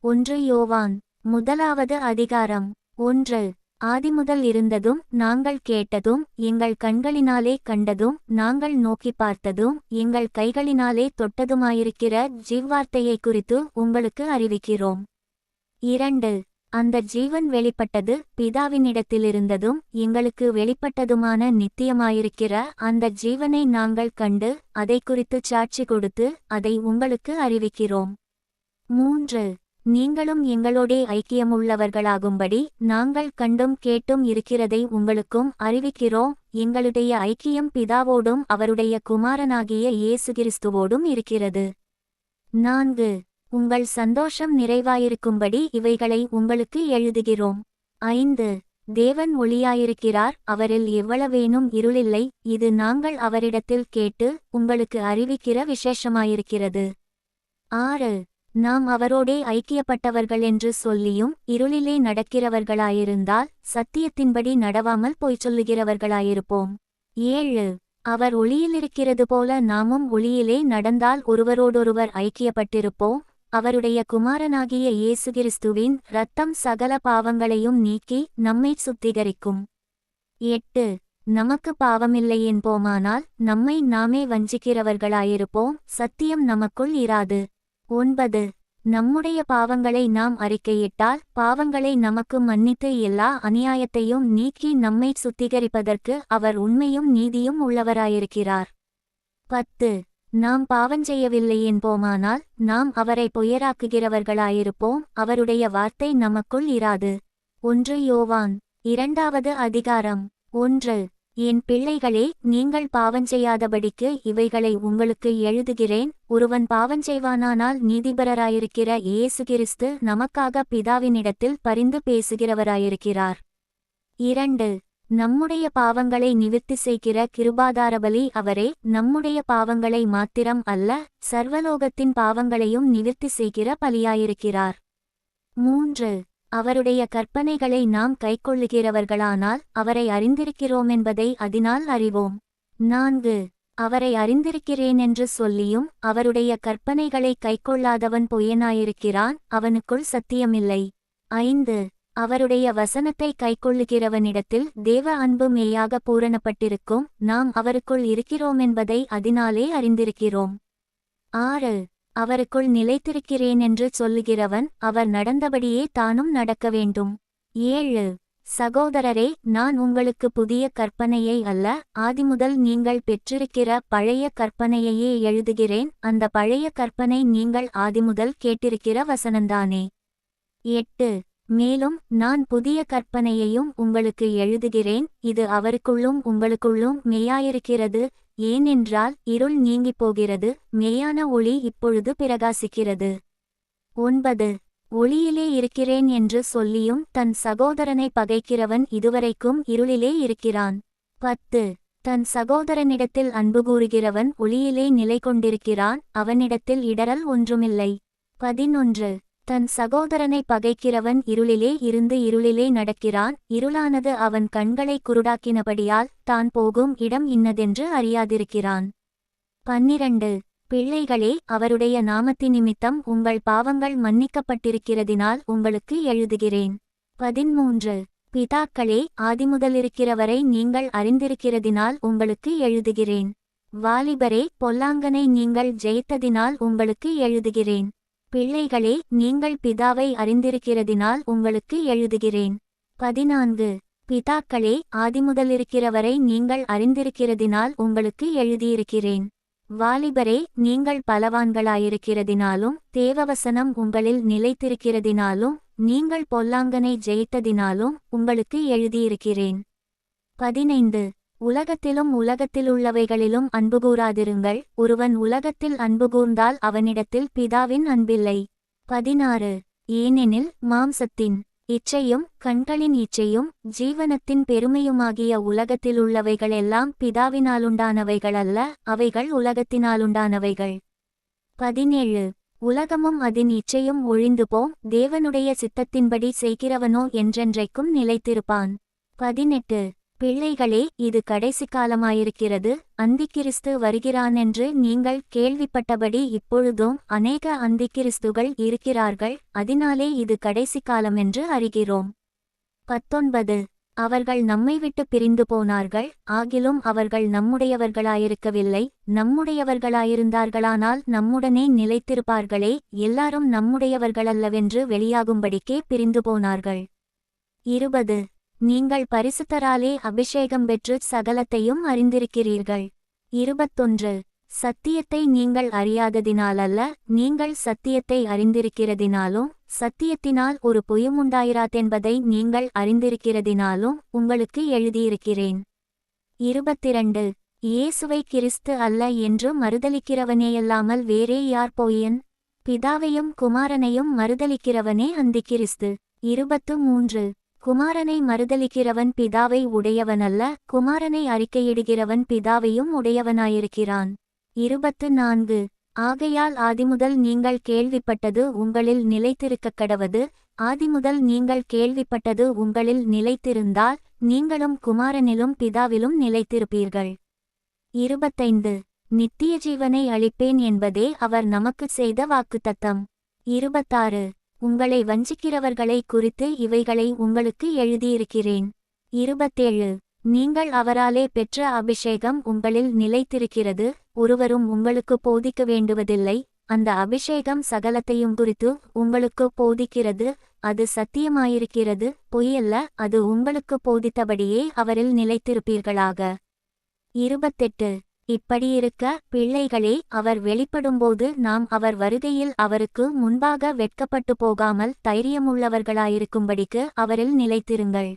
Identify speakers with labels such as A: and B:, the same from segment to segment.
A: ஒன்று யோவான் முதலாவது அதிகாரம் ஒன்று. ஆதிமுதல் இருந்ததும் நாங்கள் கேட்டதும் எங்கள் கண்களினாலே கண்டதும் நாங்கள் நோக்கி பார்த்ததும் எங்கள் கைகளினாலே தொட்டதுமாயிருக்கிற ஜீவ்வார்த்தையை குறித்து உங்களுக்கு அறிவிக்கிறோம். இரண்டு. அந்த ஜீவன் வெளிப்பட்டது பிதாவினிடத்திலிருந்ததும் எங்களுக்கு வெளிப்பட்டதுமான நித்தியமாயிருக்கிற அந்த ஜீவனை நாங்கள் கண்டு அதை குறித்து சாட்சி கொடுத்து அதை உங்களுக்கு அறிவிக்கிறோம். மூன்று. நீங்களும் எங்களோடே ஐக்கியமுள்ளவர்களாகும்படி நாங்கள் கண்டும் கேட்டும் இருக்கிறதை உங்களுக்கும் அறிவிக்கிறோம். எங்களுடைய ஐக்கியம் பிதாவோடும் அவருடைய குமாரனாகிய இயேசு கிறிஸ்துவோடும் இருக்கிறது. நான்கு. உங்கள் சந்தோஷம் நிறைவாயிருக்கும்படி இவைகளை உங்களுக்கு எழுதுகிறோம். ஐந்து. தேவன் ஒளியாயிருக்கிறார் அவரில் எவ்வளவேனும் இருளில்லை இது நாங்கள் அவரிடத்தில் கேட்டு உங்களுக்கு அறிவிக்கிற விசேஷமாயிருக்கிறது. ஆறு. நாம் அவரோடே ஐக்கியப்பட்டவர்கள் என்று சொல்லியும் இருளிலே நடக்கிறவர்களாயிருந்தால் சத்தியத்தின்படி நடவாமல் பொய் சொல்லுகிறவர்களாயிருப்போம். ஏழு. அவர் ஒளியிலிருக்கிறது போல நாமும் ஒளியிலே நடந்தால் ஒருவரோடொருவர் ஐக்கியப்பட்டிருப்போம். அவருடைய குமாரனாகிய இயேசு கிறிஸ்துவின் இரத்தம் சகல பாவங்களையும் நீக்கி நம்மை சுத்திகரிக்கும். எட்டு. நமக்கு பாவமில்லை என்போமானால் நம்மை நாமே வஞ்சிக்கிறவர்களாயிருப்போம். சத்தியம் நமக்குள் இராது. ஒன்பது. நம்முடைய பாவங்களை நாம் அறிக்கையிட்டால் பாவங்களை நமக்கு மன்னித்து எல்லா அநியாயத்தையும் நீக்கி நம்மை சுத்திகரிப்பதற்கு அவர் உண்மையும் நீதியும் உள்ளவராயிருக்கிறார். பத்து. நாம் பாவஞ்செய்யவில்லை என்போமானால் நாம் அவரை பொய்யராக்குகிறவர்களாயிருப்போம் அவருடைய வார்த்தை நமக்குள் இராது. ஒன்று யோவான் இரண்டாவது அதிகாரம் ஒன்று. என் பிள்ளைகளே நீங்கள் பாவஞ்செய்யாதபடிக்கு இவைகளை உங்களுக்கு எழுதுகிறேன். ஒருவன் பாவஞ்செய்வானானால் நீதிபரராயிருக்கிற இயேசு கிறிஸ்து நமக்காக பிதாவினிடத்தில் பரிந்து பேசுகிறவராயிருக்கிறார். இரண்டு நம்முடைய பாவங்களை நிவிற்த்தி செய்கிற கிருபாதாரபலி அவரே நம்முடைய பாவங்களை மாத்திரம் அல்ல சர்வலோகத்தின் பாவங்களையும் நிவிற்த்தி செய்கிற பலியாயிருக்கிறார். மூன்று அவருடைய கற்பனைகளை நாம் கைக்கொள்ளுகிறவர்களானால் அவரை அறிந்திருக்கிறோமென்பதை அதனால் அறிவோம். நான்கு. அவரை அறிந்திருக்கிறேன் என்று சொல்லியும் அவருடைய கற்பனைகளை கைக்கொள்ளாதவன் பொய்யனாயிருக்கிறான் அவனுக்குள் சத்தியமில்லை. ஐந்து. அவருடைய வசனத்தை கைக்கொள்ளுகிறவனிடத்தில் தேவ அன்பு மேயாக பூரணப்பட்டிருக்கும் நாம் அவருக்குள் இருக்கிறோமென்பதை அதனாலே அறிந்திருக்கிறோம். ஆறு. அவருக்குள் நிலைத்திருக்கிறேன் என்று சொல்லுகிறவன் அவர் நடந்தபடியே தானும் நடக்க வேண்டும். ஏழு. சகோதரரே நான் உங்களுக்கு புதிய கற்பனையை அல்ல ஆதிமுதல் நீங்கள் பெற்றிருக்கிற பழைய கற்பனையையே எழுதுகிறேன் அந்த பழைய கற்பனை நீங்கள் ஆதிமுதல் கேட்டிருக்கிற வசனந்தானே. எட்டு. மேலும் நான் புதிய கற்பனையையும் உங்களுக்கு எழுதுகிறேன் இது அவருக்குள்ளும் உங்களுக்குள்ளும் மெய்யாயிருக்கிறது ஏனென்றால் இருள் நீங்கிப் போகிறது மெய்யான ஒளி இப்பொழுது பிரகாசிக்கிறது. ஒன்பது. ஒளியிலே இருக்கிறேன் என்று சொல்லியும் தன் சகோதரனை பகைக்கிறவன் இதுவரைக்கும் இருளிலே இருக்கிறான். பத்து. தன் சகோதரனிடத்தில் அன்பு கூறுகிறவன் ஒளியிலே நிலை கொண்டிருக்கிறான் அவனிடத்தில் இடரல் ஒன்றுமில்லை. பதினொன்று. தன் சகோதரனை பகைக்கிறவன் இருளிலே இருந்து இருளிலே நடக்கிறான். இருளானது அவன் கண்களை குருடாக்கினபடியால் தான் போகும் இடம் இன்னதென்று அறியாதிருக்கிறான். பன்னிரண்டு. பிள்ளைகளே அவருடைய நாமத்தி நிமித்தம் உங்கள் பாவங்கள் மன்னிக்கப்பட்டிருக்கிறதினால் உங்களுக்கு எழுதுகிறேன். பதிமூன்று. பிதாக்களே ஆதிமுதலிருக்கிறவரை நீங்கள் அறிந்திருக்கிறதினால் உங்களுக்கு எழுதுகிறேன். வாலிபரே பொல்லாங்கனை நீங்கள் ஜெயித்ததினால் உங்களுக்கு எழுதுகிறேன். பிள்ளைகளே நீங்கள் பிதாவை அறிந்திருக்கிறதினால் உங்களுக்கு எழுதுகிறேன். பதினான்கு. பிதாக்களே ஆதிமுதலிருக்கிறவரை நீங்கள் அறிந்திருக்கிறதினால் உங்களுக்கு எழுதியிருக்கிறேன். வாலிபரே நீங்கள் பலவான்களாயிருக்கிறதினாலும் தேவவசனம் உங்களில் நிலைத்திருக்கிறதினாலும் நீங்கள் பொல்லாங்கனை ஜெயித்ததினாலும் உங்களுக்கு எழுதியிருக்கிறேன். பதினைந்து. உலகத்திலும் உலகத்திலுள்ளவைகளிலும் அன்புகூராதிருங்கள். ஒருவன் உலகத்தில் அன்புகூர்ந்தால் அவனிடத்தில் பிதாவின் அன்பில்லை. பதினாறு. ஏனெனில் மாம்சத்தின் இச்சையும் கண்களின் இச்சையும் ஜீவனத்தின் பெருமையுமாகிய உலகத்திலுள்ளவைகளெல்லாம் பிதாவினாலுண்டானவைகளல்ல அவைகள் உலகத்தினாலுண்டானவைகள். பதினேழு. உலகமும் அதன் இச்சையும் ஒழிந்து போம் தேவனுடைய சித்தத்தின்படி செய்கிறவனோ என்றென்றைக்கும் நிலைத்திருப்பான். பதினெட்டு. பிள்ளைகளே இது கடைசி காலமாயிருக்கிறது. அந்திக்கிறிஸ்து வருகிறானென்று நீங்கள் கேள்விப்பட்டபடி இப்பொழுதும் அநேக அந்திக்கிறிஸ்துகள் இருக்கிறார்கள். அதனாலே இது கடைசி காலமென்று அறிகிறோம். பத்தொன்பது. அவர்கள் நம்மை விட்டு பிரிந்து போனார்கள். ஆகிலும் அவர்கள் நம்முடையவர்களாயிருக்கவில்லை. நம்முடையவர்களாயிருந்தார்களானால் நம்முடனே நிலைத்திருப்பார்களே. எல்லாரும் நம்முடையவர்களல்லவென்று வெளியாகும்படிக்கே பிரிந்து போனார்கள். இருபது. நீங்கள் பரிசுத்தராலே அபிஷேகம் பெற்று சகலத்தையும் அறிந்திருக்கிறீர்கள். இருபத்தொன்று. சத்தியத்தை நீங்கள் அறியாததினாலல்ல நீங்கள் சத்தியத்தை அறிந்திருக்கிறதினாலும் சத்தியத்தினால் ஒரு புயமுண்டாயிராத்தென்பதை நீங்கள் அறிந்திருக்கிறதினாலும் உங்களுக்கு எழுதியிருக்கிறேன். இருபத்திரண்டு. இயேசுவை கிறிஸ்து அல்ல என்று மறுதலிக்கிறவனேயல்லாமல் வேறே யார் போயன் பிதாவையும் குமாரனையும் மறுதலிக்கிறவனே அந்தி கிறிஸ்து. இருபத்து மூன்று. குமாரனை மறுதலிக்கிறவன் பிதாவை உடையவனல்ல குமாரனை அறிக்கையிடுகிறவன் பிதாவையும் உடையவனாயிருக்கிறான். இருபத்து நான்கு. ஆகையால் ஆதிமுதல் நீங்கள் கேள்விப்பட்டது உங்களில் நிலைத்திருக்கக் கடவது ஆதிமுதல் நீங்கள் கேள்விப்பட்டது உங்களில் நிலைத்திருந்தால் நீங்களும் குமாரனிலும் பிதாவிலும் நிலைத்திருப்பீர்கள். இருபத்தைந்து. நித்திய ஜீவனை அளிப்பேன் என்பதே அவர் நமக்குச் செய்த வாக்குத்தத்தம். இருபத்தாறு. உங்களை வஞ்சிக்கிறவர்களை குறித்து இவைகளை உங்களுக்கு எழுதியிருக்கிறேன். இருபத்தேழு. நீங்கள் அவராலே பெற்ற அபிஷேகம் உங்களில் நிலைத்திருக்கிறது ஒருவரும் உங்களுக்கு போதிக்க வேண்டுவதில்லை அந்த அபிஷேகம் சகலத்தையும் குறித்து உங்களுக்கு போதிக்கிறது அது சத்தியமாயிருக்கிறது பொய்யல்ல அது உங்களுக்கு போதித்தபடியே அவரில் நிலைத்திருப்பீர்களாக. இருபத்தெட்டு. இப்படியிருக்க பிள்ளைகளே அவர் வெளிப்படும்போது நாம் அவர் வருகையில் அவருக்கு முன்பாக வெட்கப்பட்டு போகாமல் தைரியமுள்ளவர்களாயிருக்கும்படிக்கு அவரில் நிலைத்திருங்கள்.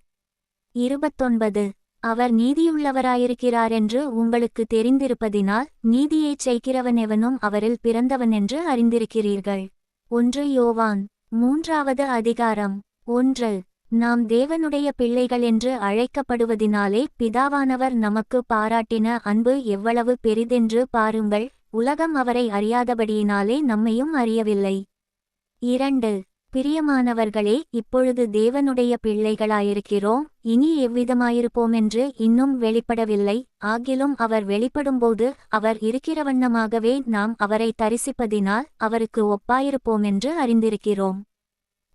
A: இருபத்தொன்பது. அவர் நீதியுள்ளவராயிருக்கிறாரென்று உங்களுக்கு தெரிந்திருப்பதினால் நீதியைச் செய்கிறவனெவனும் அவரில் பிறந்தவன் என்று அறிந்திருக்கிறீர்கள். ஒன்று யோவான். மூன்றாவது அதிகாரம். ஒன்று. நாம் தேவனுடைய பிள்ளைகள் என்று அழைக்கப்படுவதினாலே பிதாவானவர் நமக்கு பாராட்டின அன்பு எவ்வளவு பெரிதென்று பாருங்கள் உலகம் அவரை அறியாதபடியினாலே நம்மையும் அறியவில்லை. இரண்டு பிரியமானவர்களே இப்பொழுது தேவனுடைய பிள்ளைகளாயிருக்கிறோம் இனி எவ்விதமாயிருப்போமென்று இன்னும் வெளிப்படவில்லை ஆகிலும் அவர் வெளிப்படும்போது அவர் இருக்கிறவண்ணமாகவே நாம் அவரை தரிசிப்பதினால் அவருக்கு ஒப்பாயிருப்போமென்று அறிந்திருக்கிறோம்.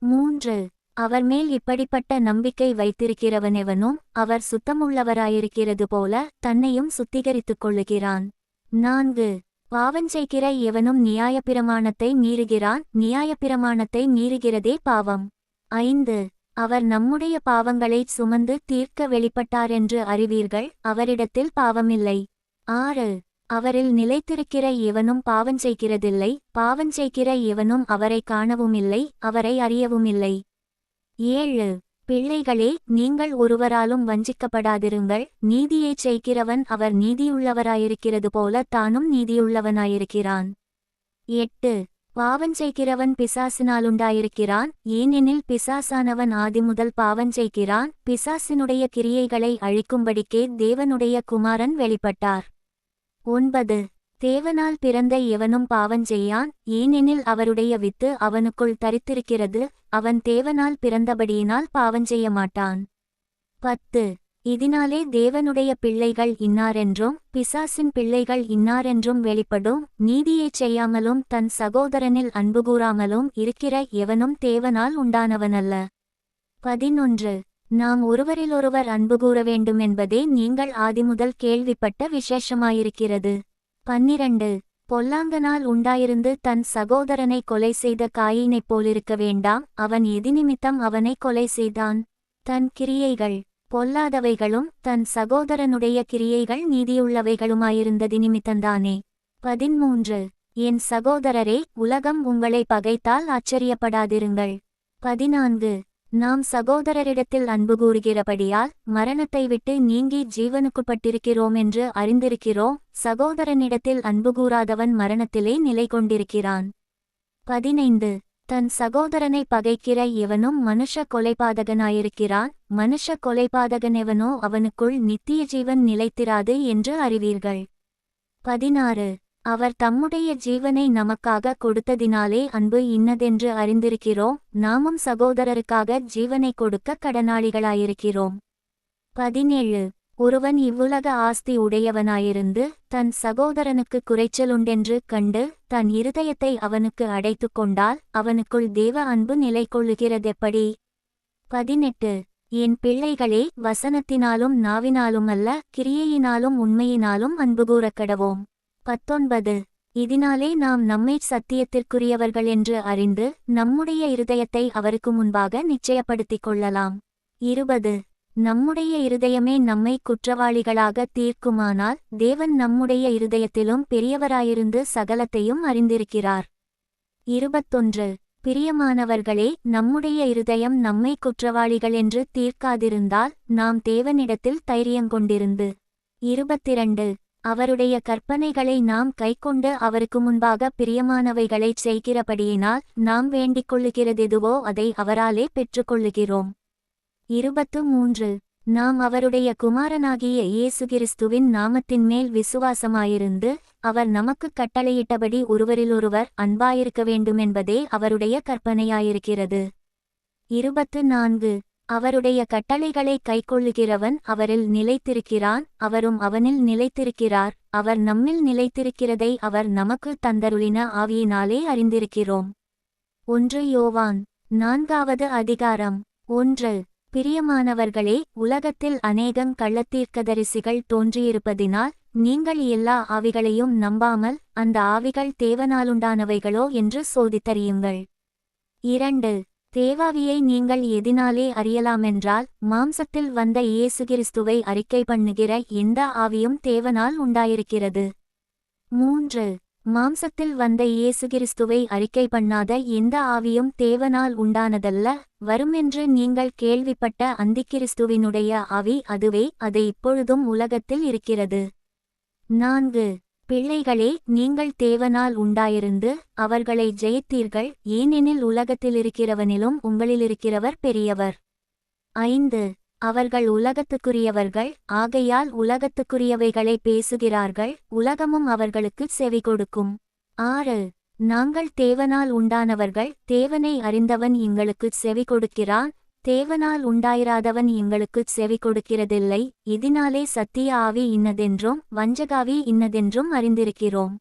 A: மூன்று அவர் மேல் இப்படிப்பட்ட நம்பிக்கை வைத்திருக்கிறவனெவனும் அவர் சுத்தமுள்ளவராயிருக்கிறது போல தன்னையும் சுத்திகரித்துக் கொள்ளுகிறான். நான்கு. பாவஞ்செய்கிற எவனும் நியாயப்பிரமாணத்தை மீறுகிறான் நியாயப்பிரமாணத்தை மீறுகிறதே பாவம். ஐந்து. அவர் நம்முடைய பாவங்களைச் சுமந்து தீர்க்க வெளிப்பட்டாரென்று அறிவீர்கள் அவரிடத்தில் பாவமில்லை. ஆறு. அவரில் நிலைத்திருக்கிற எவனும் பாவஞ்செய்கிறதில்லை பாவஞ்செய்கிற எவனும் அவரை காணவுமில்லை அவரை அறியவுமில்லை. ஏழு. பிள்ளைகளே நீங்கள் ஒருவராலும் வஞ்சிக்கப்படாதிருங்கள். நீதியைச் செய்கிறவன் அவர் நீதியுள்ளவராயிருக்கிறது போல தானும் நீதியுள்ளவனாயிருக்கிறான். எட்டு. பாவஞ்செய்கிறவன் பிசாசினாலுண்டாயிருக்கிறான். ஏனெனில் பிசாசானவன் ஆதிமுதல் பாவஞ்செய்கிறான் பிசாசினுடைய கிரியைகளை அழிக்கும்படிக்கே தேவனுடைய குமாரன் வெளிப்பட்டார். ஒன்பது. தேவனால் பிறந்த எவனும் பாவஞ்செய்யான் ஏனெனில் அவருடைய வித்து அவனுக்குள் தரித்திருக்கிறது அவன் தேவனால் பிறந்தபடியினால் பாவஞ்செய்ய மாட்டான் பத்து. இதனாலே தேவனுடைய பிள்ளைகள் இன்னாரென்றும் பிசாசின் பிள்ளைகள் இன்னாரென்றும் வெளிப்படும் நீதியைச் செய்யாமலும் தன் சகோதரனில் அன்பு கூறாமலும் இருக்கிற எவனும் தேவனால் உண்டானவனல்ல. பதினொன்று. நாம் ஒருவரிலொருவர் அன்பு கூற வேண்டுமென்பதே நீங்கள் ஆதிமுதல் கேள்விப்பட்ட விசேஷமாயிருக்கிறது. பன்னிரண்டு. பொல்லாங்கனால் உண்டாயிருந்து தன் சகோதரனை கொலை செய்த காயினைப் போலிருக்க வேண்டாம். அவன் எதினிமித்தம் அவனை கொலை செய்தான். தன் கிரியைகள் பொல்லாதவைகளும் தன் சகோதரனுடைய கிரியைகள் நீதியுள்ளவைகளுமாயிருந்தது நிமித்தந்தானே பதிமூன்று என் சகோதரரே உலகம் உங்களை பகைத்தால் ஆச்சரியப்படாதிருங்கள். பதினான்கு. நாம் சகோதரரிடத்தில் அன்பு கூறுகிறபடியால் மரணத்தை விட்டு நீங்கி ஜீவனுக்குட்பட்டிருக்கிறோம் என்று அறிந்திருக்கிறோம். சகோதரனிடத்தில் அன்பு கூறாதவன் மரணத்திலே நிலை கொண்டிருக்கிறான். பதினைந்து. தன் சகோதரனை பகைக்கிற எவனும் மனுஷ கொலைபாதகனாயிருக்கிறான். மனுஷ கொலைபாதகனெவனோ அவனுக்குள் நித்திய ஜீவன் நிலைத்திராது என்று அறிவீர்கள். பதினாறு. அவர் தம்முடைய ஜீவனை நமக்காக கொடுத்ததினாலே அன்பு இன்னதென்று அறிந்திருக்கிறோம். நாமும் சகோதரருக்காக ஜீவனை கொடுக்க கடனாளிகளாயிருக்கிறோம். பதினேழு. ஒருவன் இவ்வுலக ஆஸ்தி உடையவனாயிருந்து தன் சகோதரனுக்கு குறைச்சலுண்டென்று கண்டு தன் இருதயத்தை அவனுக்கு அடைத்துக் கொண்டால் அவனுக்குள் தேவ அன்பு நிலை கொள்ளுகிறதெப்படி பதினெட்டு. என் பிள்ளைகளே வசனத்தினாலும் நாவினாலும் அல்ல கிரியையினாலும் உண்மையினாலும் அன்பு கூறக்கடவோம் பத்தொன்பது. இதனாலே நாம் நம்மைச் சத்தியத்திற்குரியவர்கள் என்று அறிந்து நம்முடைய இருதயத்தை அவருக்கு முன்பாக நிச்சயப்படுத்திக் கொள்ளலாம். இருபது. நம்முடைய இருதயமே நம்மை குற்றவாளிகளாக தீர்க்குமானால் தேவன் நம்முடைய இருதயத்திலும் பெரியவராயிருந்து சகலத்தையும் அறிந்திருக்கிறார். இருபத்தொன்று. பிரியமானவர்களே நம்முடைய இருதயம் நம்மை குற்றவாளிகள் என்று தீர்க்காதிருந்தால் நாம் தேவனிடத்தில் தைரியங்கொண்டிருந்து இருபத்திரண்டு. அவருடைய கற்பனைகளை நாம் கைக்கொண்டு அவருக்கு முன்பாக பிரியமானவைகளைச் செய்கிறபடியினால் நாம் வேண்டிக் கொள்ளுகிறதெதுவோ அதை அவராலே பெற்றுக்கொள்ளுகிறோம். இருபத்து மூன்று. நாம் அவருடைய குமாரனாகிய இயேசு கிறிஸ்துவின் நாமத்தின் மேல் விசுவாசமாயிருந்து அவர் நமக்குக் கட்டளையிட்டபடி ஒருவரிலொருவர் அன்பாயிருக்க வேண்டுமென்பதே அவருடைய கற்பனையாயிருக்கிறது. இருபத்து நான்கு. அவருடைய கட்டளைகளை கைக்கொள்ளுகிறவன் அவரில் நிலைத்திருக்கிறான் அவரும் அவனில் நிலைத்திருக்கிறார் அவர் நம்மில் நிலைத்திருக்கிறதை அவர் நமக்கு தந்தருளின ஆவியினாலே அறிந்திருக்கிறோம். ஒன்று யோவான் நான்காவது அதிகாரம் ஒன்று. பிரியமானவர்களே உலகத்தில் அநேகம் கள்ளத்தீர்க்கதரிசிகள் தோன்றியிருப்பதினால் நீங்கள் எல்லா ஆவிகளையும் நம்பாமல் அந்த ஆவிகள் தேவனாலுண்டானவைகளோ என்று சோதித்தறியுங்கள். இரண்டு. தேவாவியை நீங்கள் எதினாலே அறியலாமென்றால் மாம்சத்தில் வந்த இயேசு கிறிஸ்துவை அறிக்கை பண்ணுகிற எந்த ஆவியும் தேவனால் உண்டாயிருக்கிறது. மூன்று. மாம்சத்தில் வந்த இயேசு கிறிஸ்துவை அறிக்கை பண்ணாத எந்த ஆவியும் தேவனால் உண்டானதல்ல வருமென்று நீங்கள் கேள்விப்பட்ட அந்திக்கிறிஸ்துவினுடைய ஆவி அதுவே அது இப்பொழுதும் உலகத்தில் இருக்கிறது. நான்கு. பிள்ளைகளே நீங்கள் தேவனால் உண்டாயிருந்து அவர்களை ஜெயித்தீர்கள். ஏனெனில் உலகத்திலிருக்கிறவனிலும் உங்களிலிருக்கிறவர் பெரியவர். ஐந்து. அவர்கள் உலகத்துக்குரியவர்கள் ஆகையால் உலகத்துக்குரியவைகளை பேசுகிறார்கள் உலகமும் அவர்களுக்கு செவி கொடுக்கும். ஆறு. நாங்கள் தேவனால் உண்டானவர்கள் தேவனை அறிந்தவன் எங்களுக்குச் செவி கொடுக்கிறான் தேவனால் உண்டாயிராதவன் எங்களுக்குச் செவி கொடுக்கிறதில்லை இதனாலே சத்திய ஆவி இன்னதென்றும் வஞ்சகாவி இன்னதென்றும் அறிந்திருக்கிறோம்.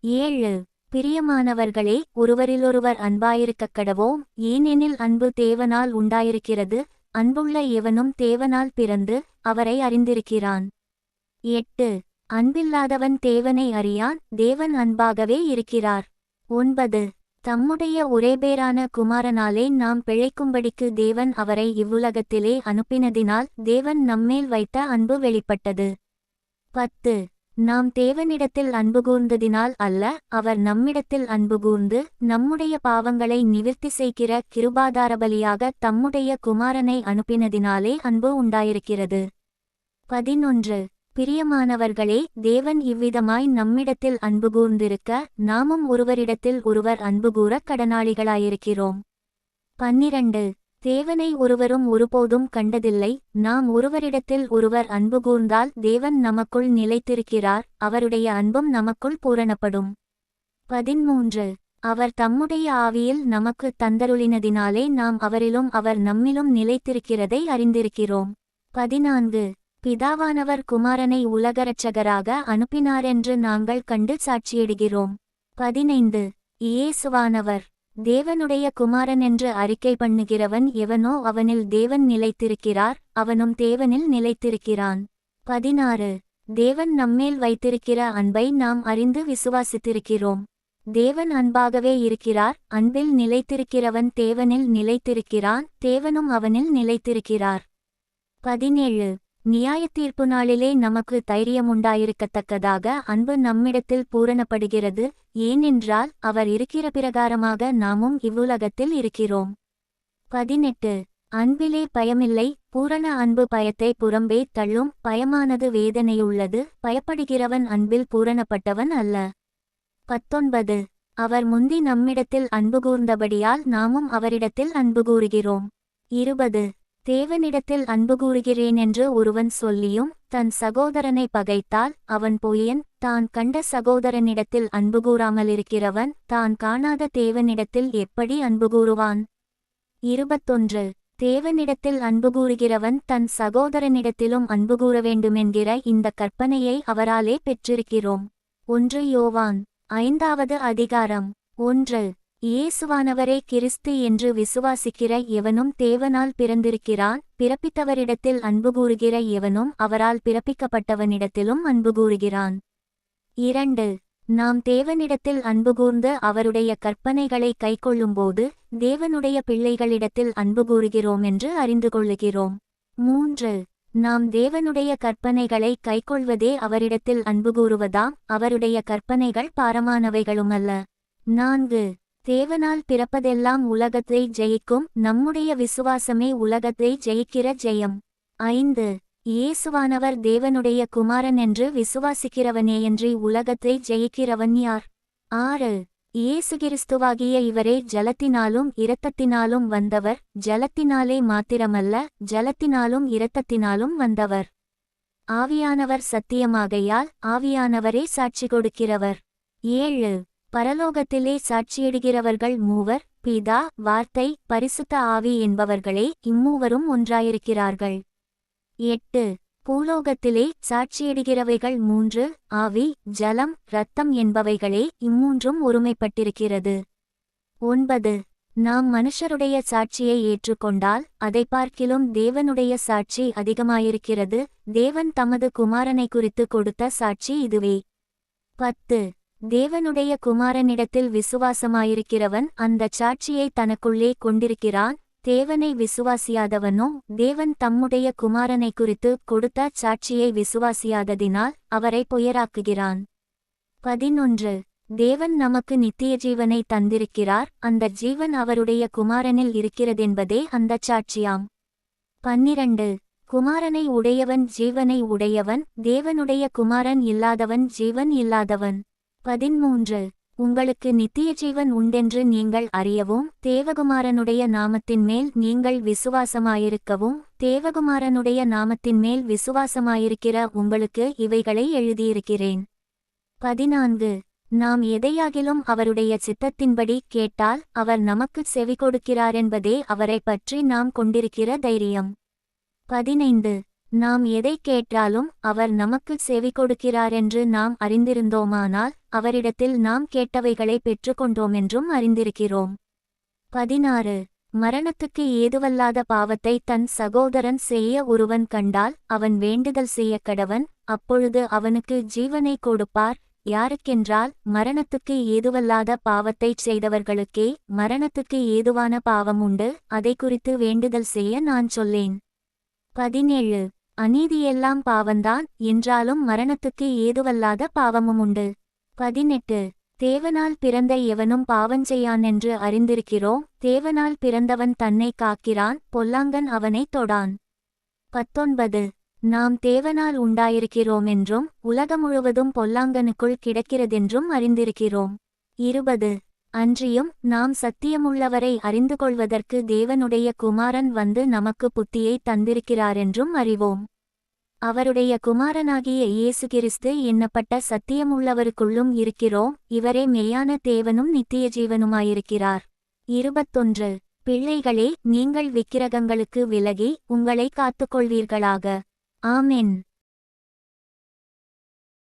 A: ஏழு. பிரியமானவர்களே ஒருவரிலொருவர் அன்பாயிருக்கக் கடவோம் ஏனெனில் அன்பு தேவனால் உண்டாயிருக்கிறது அன்புள்ள எவனும் தேவனால் பிறந்து அவரை அறிந்திருக்கிறான். எட்டு. அன்பில்லாதவன் தேவனை அறியான் தேவன் அன்பாகவே இருக்கிறார். ஒன்பது. தம்முடைய ஒரேபேரான குமாரனாலே நாம் பிழைக்கும்படிக்கு தேவன் அவரை இவ்வுலகத்திலே அனுப்பினதினால் தேவன் நம்மேல் வைத்த அன்பு வெளிப்பட்டது. பத்து. நாம் தேவனிடத்தில் அன்பு கூர்ந்ததினால் அல்ல அவர் நம்மிடத்தில் அன்பு கூர்ந்து நம்முடைய பாவங்களை நிவிர்த்தி செய்கிற கிருபாதாரபலியாக தம்முடைய குமாரனை அனுப்பினதினாலே அன்பு உண்டாயிருக்கிறது. பதினொன்று. பிரியமானவர்களே தேவன் இவ்விதமாய் நம்மிடத்தில் அன்பு கூர்ந்திருக்க நாமும் ஒருவரிடத்தில் ஒருவர் அன்பு கூற கடனாளிகளாயிருக்கிறோம். பன்னிரண்டு. தேவனை ஒருவரும் ஒருபோதும் கண்டதில்லை நாம் ஒருவரிடத்தில் ஒருவர் அன்பு கூர்ந்தால் தேவன் நமக்குள் நிலைத்திருக்கிறார் அவருடைய அன்பும் நமக்குள் பூரணப்படும். பதிமூன்று. அவர் தம்முடைய ஆவியில் நமக்கு தந்தருளினதினாலே நாம் அவரிலும் அவர் நம்மிலும் நிலைத்திருக்கிறதை அறிந்திருக்கிறோம். பதினான்கு. பிதாவானவர் குமாரனை உலகரட்சகராக அனுப்பினாரென்று நாங்கள் கண்டு சாட்சியிடுகிறோம். பதினைந்து. இயேசுவானவர். தேவனுடைய குமாரன் என்று அறிக்கை பண்ணுகிறவன் எவனோ அவனில் தேவன் நிலைத்திருக்கிறார் அவனும் தேவனில் நிலைத்திருக்கிறான். பதினாறு. தேவன் நம்மேல் வைத்திருக்கிற அன்பை நாம் அறிந்து விசுவாசித்திருக்கிறோம். தேவன் அன்பாகவே இருக்கிறார் அன்பில் நிலைத்திருக்கிறவன் தேவனில் நிலைத்திருக்கிறான் தேவனும் அவனில் நிலைத்திருக்கிறார். பதினேழு. நியாயத்தீர்ப்பு நாளிலே நமக்கு தைரியமுண்டாயிருக்கத்தக்கதாக அன்பு நம்மிடத்தில் பூரணப்படுகிறது ஏனென்றால் அவர் இருக்கிற பிரகாரமாக நாமும் இவ்வுலகத்தில் இருக்கிறோம். பதினெட்டு. அன்பிலே பயமில்லை பூரண அன்பு பயத்தை புறம்பே தள்ளும் பயமானது வேதனையுள்ளது பயப்படுகிறவன் அன்பில் பூரணப்பட்டவன் அல்ல. பத்தொன்பது. அவர் முந்தி நம்மிடத்தில் அன்பு கூர்ந்தபடியால் நாமும் அவரிடத்தில் அன்பு கூறுகிறோம் இருபது. தேவனிடத்தில் அன்பு கூறுகிறேன் என்று ஒருவன் சொல்லியும் தன் சகோதரனை பகைத்தால் அவன் பொய்யன் தான் கண்ட சகோதரனிடத்தில் அன்பு கூறாமலிருக்கிறவன் தான் காணாத தேவனிடத்தில் எப்படி அன்பு கூறுவான்? இருபத்தொன்று. தேவனிடத்தில் அன்பு கூறுகிறவன் தன் சகோதரனிடத்திலும் அன்பு கூற வேண்டுமென்கிற இந்த கற்பனையை அவராலே பெற்றிருக்கிறோம். ஒன்று யோவான் ஐந்தாவது அதிகாரம். ஒன்று. இயேசுவானவரே கிறிஸ்து என்று விசுவாசிக்கிற எவனும் தேவனால் பிறந்திருக்கிறான் பிறப்பித்தவரிடத்தில் அன்பு கூறுகிற எவனும் அவரால் பிறப்பிக்கப்பட்டவனிடத்திலும் அன்பு கூறுகிறான். இரண்டு நாம் தேவனிடத்தில் அன்பு கூர்ந்து அவருடைய கற்பனைகளை கைக்கொள்ளும்போது தேவனுடைய பிள்ளைகளிடத்தில் அன்பு கூறுகிறோம் என்று அறிந்து கொள்ளுகிறோம். மூன்று நாம் தேவனுடைய கற்பனைகளை கைக்கொள்வதே அவரிடத்தில் அன்பு கூறுவதாம் அவருடைய கற்பனைகள் பாரமானவைகளுமல்ல. நான்கு தேவனால் பிறப்பதெல்லாம் உலகத்தை ஜெயிக்கும் நம்முடைய விசுவாசமே உலகத்தை ஜெயிக்கிற ஜெயம். ஐந்து. இயேசுவானவர் தேவனுடைய குமாரன் என்று விசுவாசிக்கிறவனேயன்றி உலகத்தை ஜெயிக்கிறவன் யார்? ஆறு. இயேசு கிறிஸ்துவாகிய இவரே ஜலத்தினாலும் இரத்தத்தினாலும் வந்தவர் ஜலத்தினாலே மாத்திரமல்ல ஜலத்தினாலும் இரத்தத்தினாலும் வந்தவர். ஆவியானவர் சத்தியமாகையால் ஆவியானவரே சாட்சி கொடுக்கிறவர். ஏழு. பரலோகத்திலே சாட்சியிடுகிறவர்கள் மூவர் பிதா வார்த்தை பரிசுத்த ஆவி என்பவர்களே இம்மூவரும் ஒன்றாயிருக்கிறார்கள். எட்டு. பூலோகத்திலே சாட்சியிடுகிறவைகள் மூன்று ஆவி ஜலம் இரத்தம் என்பவைகளே இம்மூன்றும் ஒருமைப்பட்டிருக்கிறது. ஒன்பது. நாம் மனுஷருடைய சாட்சியை ஏற்றுக்கொண்டால் அதை பார்க்கிலும் தேவனுடைய சாட்சி அதிகமாயிருக்கிறது தேவன் தமது குமாரனை குறித்து கொடுத்த சாட்சி இதுவே. பத்து. தேவனுடைய குமாரனிடத்தில் விசுவாசமாயிருக்கிறவன் அந்தச் சாட்சியை தனக்குள்ளே கொண்டிருக்கிறான். தேவனை விசுவாசியாதவனோ தேவன் தம்முடைய குமாரனை குறித்து கொடுத்த சாட்சியை விசுவாசியாததினால் அவரை பொயராக்குகிறான் பதினொன்று. தேவன் நமக்கு நித்திய ஜீவனை தந்திருக்கிறார். அந்த ஜீவன் அவருடைய குமாரனில் இருக்கிறதென்பதே அந்தச் சாட்சியாம். பன்னிரண்டு. குமாரனை உடையவன் ஜீவனை உடையவன் தேவனுடைய குமாரன் இல்லாதவன் ஜீவன் இல்லாதவன். பதிமூன்று உங்களுக்கு நித்திய ஜீவன் உண்டென்று நீங்கள் அறியவும் தேவகுமாரனுடைய நாமத்தின் மேல் நீங்கள் விசுவாசமாயிருக்கவும் தேவகுமாரனுடைய நாமத்தின் மேல் விசுவாசமாயிருக்கிற உங்களுக்கு இவைகளை எழுதியிருக்கிறேன். பதினான்கு. நாம் எதையாகிலும் அவருடைய சித்தத்தின்படி கேட்டால் அவர் நமக்கு செவி கொடுக்கிறாரென்பதே அவரை பற்றி நாம் கொண்டிருக்கிற தைரியம். பதினைந்து. நாம் எதை கேட்டாலும் அவர் நமக்கு செவி கொடுக்கிறாரென்று நாம் அறிந்திருந்தோமானால் அவரிடத்தில் நாம் கேட்டவைகளை பெற்றுக்கொண்டோமென்றும் அறிந்திருக்கிறோம். பதினாறு. மரணத்துக்கு ஏதுவல்லாத பாவத்தை தன் சகோதரன் செய்ய ஒருவன் கண்டால் அவன் வேண்டுதல் செய்ய கடவன் அப்பொழுது அவனுக்கு ஜீவனை கொடுப்பார். யாருக்கென்றால் மரணத்துக்கு ஏதுவல்லாத பாவத்தைச் செய்தவர்களுக்கே மரணத்துக்கு ஏதுவான பாவம் உண்டு அதை குறித்து வேண்டுதல் செய்ய நான் சொல்லேன். பதினேழு. அநீதியெல்லாம் பாவந்தான் என்றாலும் மரணத்துக்கு ஏதுவல்லாத பாவமும் உண்டு. பதினெட்டு. தேவனால் பிறந்த எவனும் பாவஞ்செய்யான் என்று அறிந்திருக்கிறோம் தேவனால் பிறந்தவன் தன்னை காக்கிறான் பொல்லாங்கன் அவனை தொடான். பத்தொன்பது. நாம் தேவனால் உண்டாயிருக்கிறோம் என்றும் உலகம் முழுவதும் பொல்லாங்கனுக்குள் கிடக்கிறதென்றும் அறிந்திருக்கிறோம். இருபது. அன்றியும் நாம் சத்தியமுள்ளவரை அறிந்து கொள்வதற்கு தேவனுடைய குமாரன் வந்து நமக்கு புத்தியை தந்திருக்கிறாரென்றும் அறிவோம். அவருடைய குமாரனாகிய இயேசு கிறிஸ்து எண்ணப்பட்ட சத்தியமுள்ளவருக்குள்ளும் இருக்கிறோம் இவரே மெய்யான தேவனும் நித்திய ஜீவனுமாயிருக்கிறார் இருபத்தொன்று. பிள்ளைகளே நீங்கள் விக்கிரகங்களுக்கு விலகி உங்களை காத்துக்கொள்வீர்களாக. ஆமென்.